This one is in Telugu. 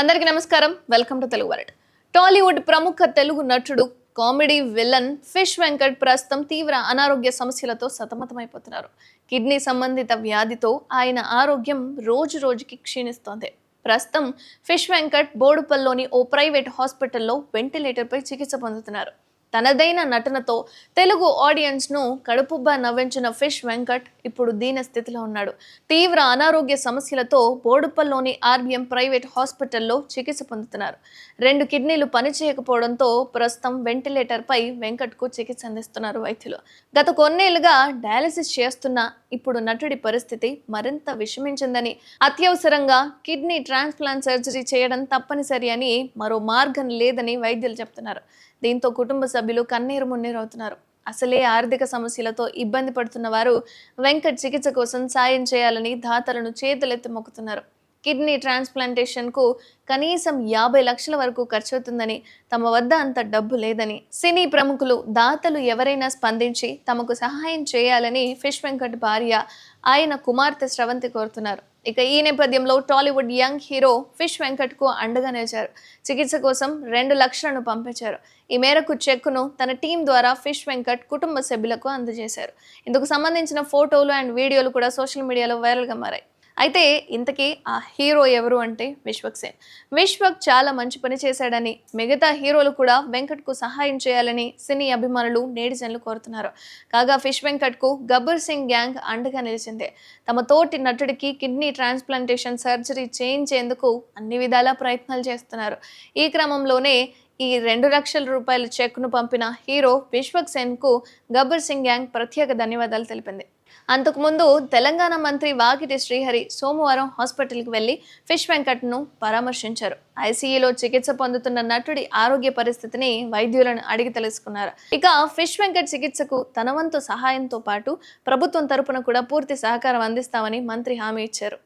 అందరికీ నమస్కారం. Welcome to Telugu world Tollywood ప్రముఖ తెలుగు నటుడు కామెడీ విలన్ ఫిష్ వెంకట్ ప్రస్తుతం తీవ్ర అనారోగ్య సమస్యలతో సతమతమైపోతున్నారు. కిడ్నీ సంబంధిత వ్యాధితో ఆయన ఆరోగ్యం రోజు రోజుకి క్షీణిస్తోంది. ప్రస్తుతం ఫిష్ వెంకట్ బోడుపల్లిలోని ఓ ప్రైవేట్ హాస్పిటల్లో వెంటిలేటర్పై చికిత్స పొందుతున్నారు. తనదైన నటనతో తెలుగు ఆడియన్స్ను కడుపుబ్బా నవ్వించిన ఫిష్ వెంకట్ ఇప్పుడు దీన స్థితిలో ఉన్నాడు. తీవ్ర అనారోగ్య సమస్యలతో బోడుపల్లోని ఆర్బిఎం ప్రైవేట్ హాస్పిటల్లో చికిత్స పొందుతున్నారు. రెండు కిడ్నీలు పనిచేయకపోవడంతో ప్రస్తుతం వెంటిలేటర్పై వెంకట్కు చికిత్స అందిస్తున్నారు వైద్యులు. గత కొన్నేళ్ళుగా డయాలసిస్ చేస్తున్న ఇప్పుడు నటుడి పరిస్థితి మరింత విషమించిందని అత్యవసరంగా కిడ్నీ ట్రాన్స్ప్లాంట్ సర్జరీ చేయడం తప్పనిసరి అని మరో మార్గం లేదని వైద్యులు చెప్తున్నారు. దీంతో కుటుంబ సభ్యులు కన్నీరు మున్నీరు అవుతున్నారు అసలే ఆర్థిక సమస్యలతో ఇబ్బంది పడుతున్న వారు వెంకట్ చికిత్స కోసం సాయం చేయాలని దాతలను చేతులెత్తి మొక్కుతున్నారు. కిడ్నీ ట్రాన్స్ప్లాంటేషన్కు కనీసం యాభై లక్షల వరకు ఖర్చవుతుందని తమ వద్ద అంత డబ్బు లేదని సినీ ప్రముఖులు దాతలు ఎవరైనా స్పందించి తమకు సహాయం చేయాలని ఫిష్ వెంకట్ భార్య ఆయన కుమార్తె స్రవంతి కోరుతున్నారు. ఇక ఈ నేపథ్యంలో టాలీవుడ్ యంగ్ హీరో ఫిష్ వెంకట్కు అండగా నిలిచారు. చికిత్స కోసం రెండు లక్షలను పంపించారు. ఈ మేరకు చెక్కును తన టీం ద్వారా ఫిష్ వెంకట్ కుటుంబ సభ్యులకు అందజేశారు. ఇందుకు సంబంధించిన ఫోటోలు అండ్ వీడియోలు కూడా సోషల్ మీడియాలో వైరల్గా మారాయి. అయితే ఇంతకీ ఆ హీరో ఎవరు అంటే విశ్వక్ సేన్. విశ్వక్ చాలా మంచి పని చేశాడని మిగతా హీరోలు కూడా వెంకట్కు సహాయం చేయాలని సినీ అభిమానులు నేటిజన్లు కోరుతున్నారు. కాగా ఫిష్ వెంకట్కు గబ్బర్ సింగ్ గ్యాంగ్ అండగా నిలిచింది. తమ తోటి నటుడికి కిడ్నీ ట్రాన్స్ప్లాంటేషన్ సర్జరీ చేయించేందుకు అన్ని విధాలా ప్రయత్నాలు చేస్తున్నారు. ఈ క్రమంలోనే ఈ రెండు లక్షల రూపాయల చెక్ను పంపిన హీరో విశ్వక్ సేన్కు గబ్బర్ సింగ్ గ్యాంగ్ ప్రత్యేక ధన్యవాదాలు తెలిపింది. అంతకుముందు తెలంగాణ మంత్రి వాకిటి శ్రీహరి సోమవారం హాస్పిటల్కి వెళ్ళి ఫిష్ వెంకట్ను పరామర్శించారు. ఐసీయూలో చికిత్స పొందుతున్న నటుడి ఆరోగ్య పరిస్థితిని వైద్యులను అడిగి తెలుసుకున్నారు. ఇక ఫిష్ వెంకట్ చికిత్సకు తన వంతు సహాయంతో పాటు ప్రభుత్వం తరపున కూడా పూర్తి సహకారం అందిస్తామని మంత్రి హామీ ఇచ్చారు.